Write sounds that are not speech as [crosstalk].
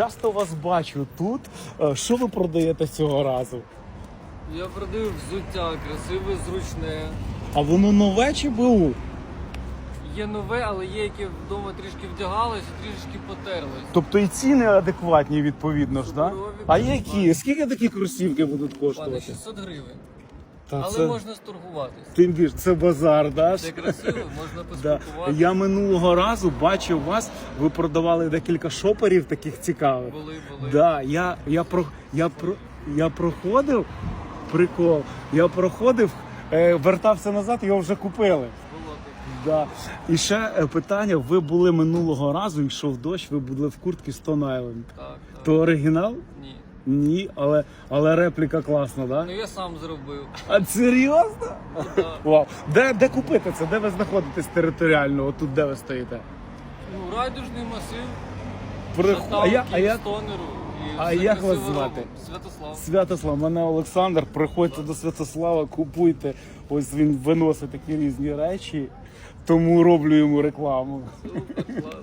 Часто вас бачу тут. Е, Що ви продаєте цього разу? Я продаю взуття, красиве, зручне. А воно нове чи БУ? Є нове, але є, яке вдома трішки вдягалось, трішки потерлось. Тобто і ціни адекватні відповідно ж, да? А так. які? Скільки такі кросівки будуть Пане, коштувати? 600 гривень. Та Але це... можна сторгуватись. Тим більше, це базар, да? Це красиво, можна [laughs] Да. поспілкуватися. Я минулого разу бачив вас, ви продавали декілька шоперів таких цікавих. Були, були. Да, я, я, про, я, про, я проходив, прикол, я проходив, е, вертався назад, його вже купили. Було таке. Да. І ще е, питання: ви були минулого разу, йшов дощ, ви були в куртці Stone Island. Так, так. То оригінал? Ні. Ні, але, але репліка класна, да? Ну я сам зробив. А серйозно? Ну, да. Вау. Де, де купити це? Де ви знаходитесь територіально? Отут де ви стоїте? Ну, райдужний масив, Приху... А, я, а, я... стонеру. А як вас звати? Святослав. Святослав, мене Олександр. Приходьте до Святослава, купуйте. Ось він виносить такі різні речі, тому роблю йому рекламу. Супер.